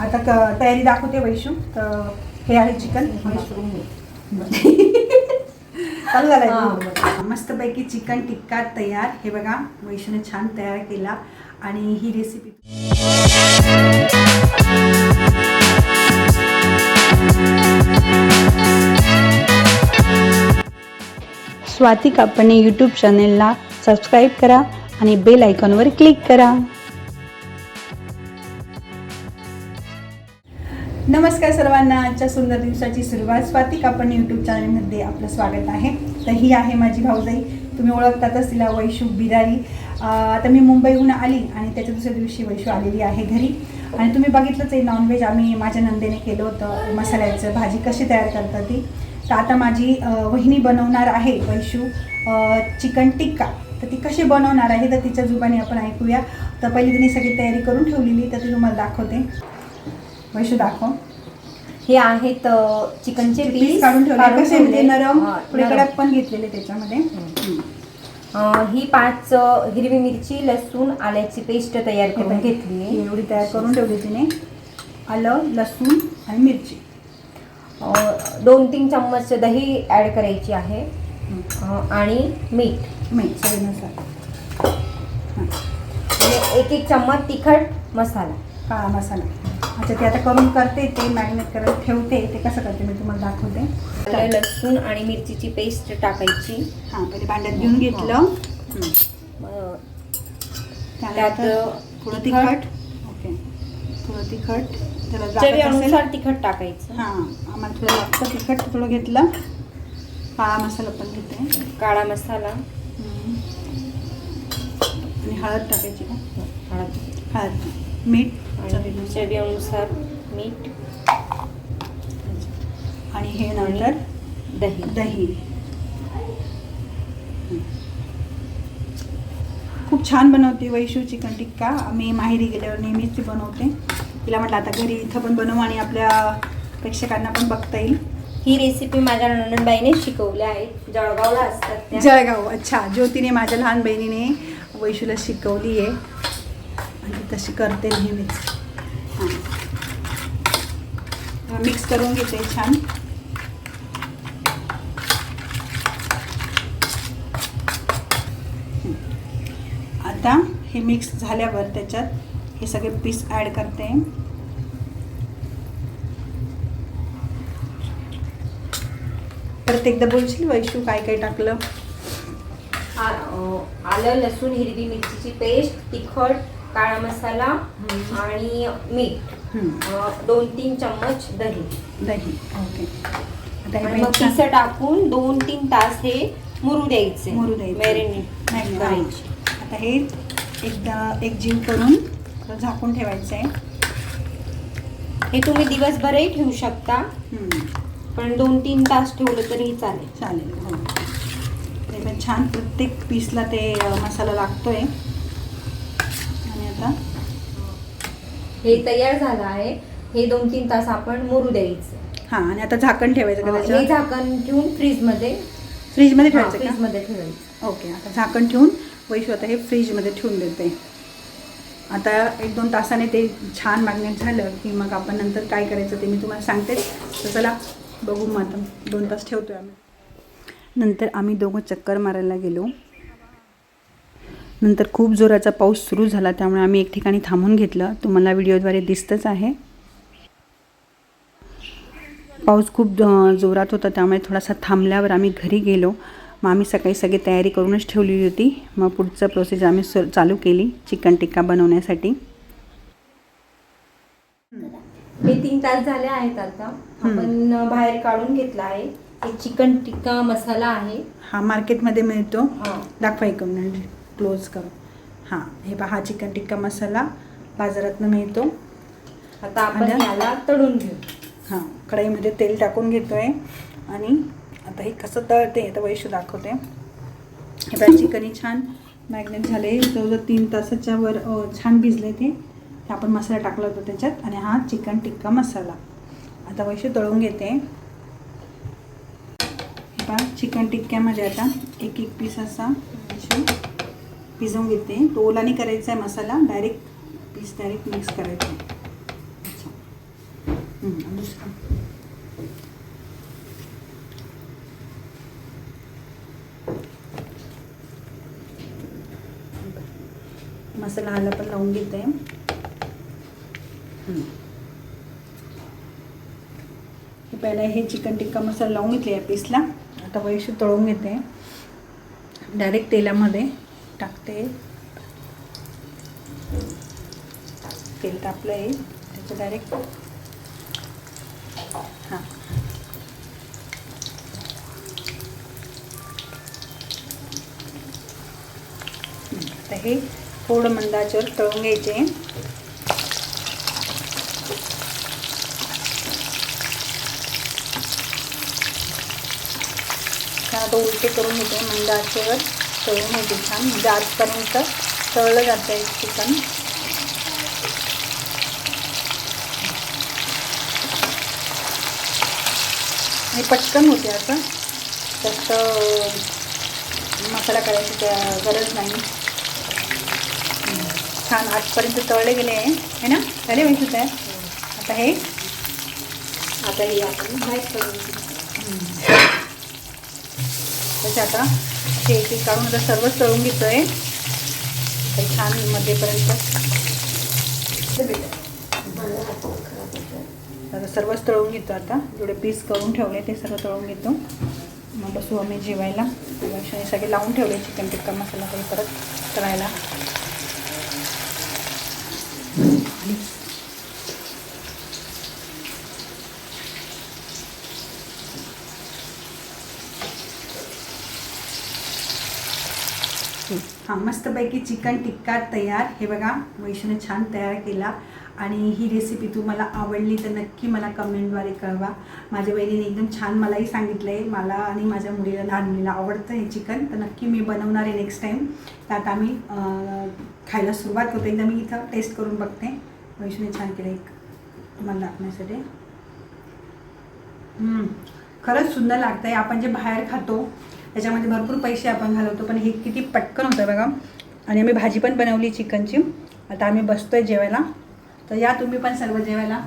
आता क- तयारी दाखवते वैशू. तर हे आहे चिकन. मशरूम चालू झालाय. हा. मस्तपैकी चिकन टिक्का तयार. हे बघा वैशूने छान तयार केला. आणि ही रेसिपी स्वाती कापणे यूट्यूब चॅनेलला सबस्क्राईब करा आणि बेल आयकॉनवर क्लिक करा. नमस्कार सर्वांना आजच्या सुंदर दिवसाची सुरुवात स्वाती आपण यूट्यूब चॅनलमध्ये आपलं स्वागत आहे. तर ही आहे माझी भाऊजाई. तुम्ही ओळखतातच तिला वैशू बिरारी. आता मी मुंबईहून आली आणि त्याच्या दुसऱ्या दिवशी वैशू आलेली आहे घरी. आणि तुम्ही बघितलंच आहे नॉनव्हेज आम्ही माझ्या नंदेने केलं होतं. मसाल्याचं भाजी कशी तयार करतात ती. तर आता माझी वहिनी बनवणार आहे वैशू चिकन टिक्का. तर ती कशी बनवणार आहे तर तिच्या जुबानी आपण ऐकूया. तर पहिली तिने सगळी तयारी करून ठेवलेली तर ती तुम्हाला दाखवते. वैशू दाखव. हे आहेत चिकनचे पीस काढून ठेवले. कसे म्हणजे. नरम? थोडे. कडक पण घेतलेले त्याच्यामध्ये. ही पाच हिरवी मिरची लसूण आल्याची पेस्ट तयार करून घेतली. ही एवढी तयार करून ठेवली तिने. आलं लसूण आणि मिरची. दोन तीन चम्मच दही ऍड करायची आहे. आणि मीठ. मीठ चवीनुसार आणि एक एक चम्मच तिखट मसाला. काळा मसाला. अच्छा ते आता करून करते ते मॅरिनेट करत ठेवते ते कसं करते मी तुम्हाला दाखवते. लसूण आणि मिरचीची पेस्ट टाकायची. हां पहिले भांड्यात घेऊन घेतलं. त्यात थोडं तिखट. ओके. थोडं तिखट. त्याला तिखट टाकायचं. हां आम्हाला थोडं लागतं तिखट थोडं घेतलं. काळा मसाला पण घेते. काळा मसाला. आणि हळद टाकायची का? हळद. हळद. मीठ. चवीनुसार. मीठ. आणि हे नंतर दही. दही. खूप छान बनवते वैशू चिकन टिक्का. मी माहेरी गेल्यावर नेहमीच ती बनवते. तिला म्हटलं आता घरी इथं पण बनवू आणि आपल्या प्रेक्षकांना पण बघता येईल. ही रेसिपी माझ्या ननंदबाईने शिकवल्या आहेत. जळगावला असतात त्या. जळगाव. अच्छा. ज्योतीने माझ्या लहान बहिणीने वैशूला शिकवली आहे. आणि तशी करते नेहमीच. हां. मिक्स करून घेते छान. आता हे मिक्स झाल्यावर त्याच्यात हे सगळे पीस ॲड करते. परत एकदा बोलशील वैशू काय काय टाकलं? आलं लसूण हिरवी मिरचीची पेस्ट तिखट काळा मसाला आणि मीठ. दोन तीन चम्मच दही. दही. ओके. आता आणि मग छान- पिसं टाकून दोन तीन तास हे मुरू द्यायचे. मुरू द्यायचे. मॅरिनेट करायची. आता हे एकदा एक जीव करून झाकून ठेवायचं. आहे हे तुम्ही दिवसभरही ठेवू शकता. पण दोन तीन तास ठेवलं तरीही चालेल. चालेल हो. छान प्रत्येक पीसला ते मसाला लागतोय. आता. हे तयार झालं आहे. हे दोन तीन तास आपण मुरू द्यायचं. हां आणि आता झाकण ठेवायचं का अं, हे त्याच्यावर? झाकण ठेवून फ्रीजमध्ये फ्रीजमध्ये ठेवायचं का? फ्रीजमध्ये ठेवायचं. ओके आता झाकण ठेवून वैशू आता हे फ्रीजमध्ये ठेवून देते. आता एक दोन तासाने ते छान मॅग्नेट झालं की मग आपण नंतर काय करायचं ते मी तुम्हाला सांगते. तर चला बघू मग आता. दोन तास ठेवतोय आम्ही. नंतर आम्ही दोघं चक्कर मारायला गेलो. नंतर खूप जोराचा पाऊस सुरू झाला त्यामुळे आम्ही एक ठिकाणी थांबून घेतलं. तुम्हाला व्हिडिओद्वारे दिसतंच आहे. पाऊस खूप जोरात होता त्यामुळे थोडासा थांबल्यावर आम्ही घरी गेलो. मग आम्ही सकाळी सगळी तयारी करूनच ठेवलेली होती. मग पुढचं प्रोसेस आम्ही सु चालू केली चिकन टिक्का बनवण्यासाठी. हे तीन तास झाले आहेत आता. आपण बाहेर काढून घेतला आहे. हे चिकन टिक्का मसाला आहे. हा मार्केटमध्ये मिळतो. दाखवा एक मिनिट क्लोज करू. हां हे पहा चिकन टिक्का मसाला बाजारातनं मिळतो. आता आपण याला तळून घेऊ. हां कढईमध्ये तेल टाकून घेतो आहे आणि आता हे कसं तळते आता वैशू दाखवते. हे बघा चिकनही छान मॅग्नेट झाले जवळजवळ तीन तासाच्या वर छान भिजले ते. हे आपण मसाला टाकला होता त्याच्यात. आणि हा चिकन टिक्का मसाला. आता वैशू तळून घेते. हे पहा चिकन टिक्क्यामध्ये आता एक एक पीस असा. पिजवून भिजवून घेते. तो ओला नाही करायचा आहे मसाला. डायरेक्ट पीस डायरेक्ट मिक्स करायचा अच्छा. दुसरा दुसरं. मसाला आला पण लावून घेते. पहिला हे चिकन टिक्का मसाला लावून घेतले या पीसला आता वैशू तळून घेते. डायरेक्ट तेलामध्ये. टाकते. तेल तापलं आहे. त्याचं डायरेक्ट हां. आता हे थोडं मंदाच्यावर तळून घ्यायचे. उलटे करून घेते मंदाच्यावर. तळून होते छान म्हणजे आजपर्यंत तळलं जातं आहे चिकन आणि पटकन होते असं जास्त मसाला करायची त्या गरज नाही. छान आजपर्यंत तळले गेले आहे. है ना? झाले माहिती आहे आता हे? आता हे आपण बाहेर करून त्याचे आता असे एक एक काढून आता सर्वच तळून घेतो आहे तर छान मध्येपर्यंत. आता सर्वच तळून घेतो आता. जेवढे पीस करून ठेवले ते सर्व तळून घेतो. मग बसू आम्ही जेवायला. हे सगळे लावून ठेवले चिकन टिक्का मसाला काही परत तळायला हां मस्तपैकी चिकन टिक्का तयार. हे बघा वैष्णव छान तयार केला. आणि ही रेसिपी तुम्हाला आवडली तर नक्की मला कमेंटद्वारे कळवा. माझ्या बहिणीने एकदम छान मलाही सांगितलं आहे मला आणि माझ्या मुलीला लहान मुलीला आवडतं हे चिकन. तर नक्की मी बनवणार आहे नेक्स्ट टाईम तर आता आम्ही खायला सुरुवात करतो. एकदा मी इथं टेस्ट करून बघते. वैष्णवी छान केलं एक. तुम्हाला दाखवण्यासाठी. खरंच सुंदर लागतं आहे आपण जे बाहेर खातो त्याच्यामध्ये भरपूर पैसे आपण घालवतो पण हे किती पटकन होतं बघा. आणि आम्ही भाजी पण बनवली चिकनची. आता आम्ही बसतोय जेवायला. तर या तुम्ही पण सर्व जेवायला.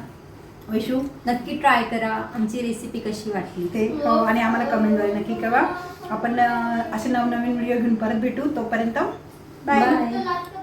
वैशू नक्की ट्राय करा. आमची रेसिपी कशी वाटली ते. हो, आणि आम्हाला कमेंटद्वारे नक्की कळवा. आपण असे नवनवीन व्हिडिओ घेऊन परत भेटू तोपर्यंत. बाय